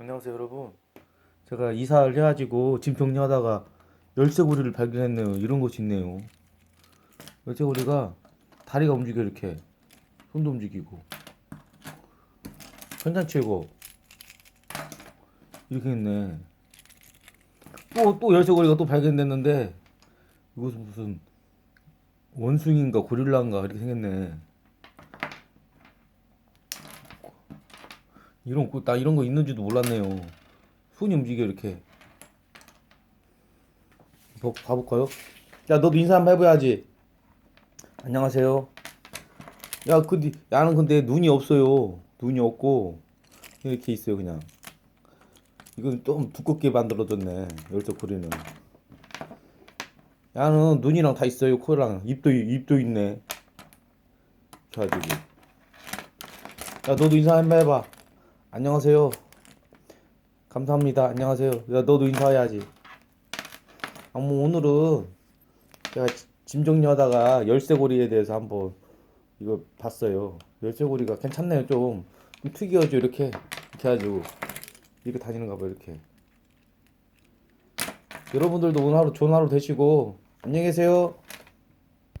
안녕하세요 여러분. 제가 이사를 해가지고 짐 정리하다가 열쇠고리를 발견했네요. 이런 것이 있네요. 열쇠고리가 다리가 움직여 이렇게. 손도 움직이고. 괜찮지 이거. 이렇게 있네. 또 또 열쇠고리가 또 발견됐는데 이것은 무슨 원숭이인가 고릴라인가 이렇게 생겼네 이런 거, 나 이런 거 있는지도 몰랐네요. 손이 움직여 이렇게. 뭐, 봐볼까요? 야 너도 인사 한번 해봐야지. 안녕하세요. 야 근데 야는 근데 눈이 없어요. 눈이 없고 이렇게 있어요 그냥. 이건 좀 두껍게 만들어졌네 열쇠고리는. 야는 눈이랑 다 있어요 코랑 입도 입도 있네. 그래가지고. 야 너도 인사 한번 해봐. 안녕하세요. 감사합니다. 안녕하세요. 야, 너도 인사해야지. 아, 뭐, 오늘은 제가 지- 짐 정리하다가 열쇠고리에 대해서 한번 이거 봤어요. 열쇠고리가 괜찮네요, 좀. 좀 특이하죠, 이렇게. 이렇게 해가지고. 이렇게 다니는가 봐요, 이렇게. 여러분들도 오늘 하루 좋은 하루 되시고, 안녕히 계세요.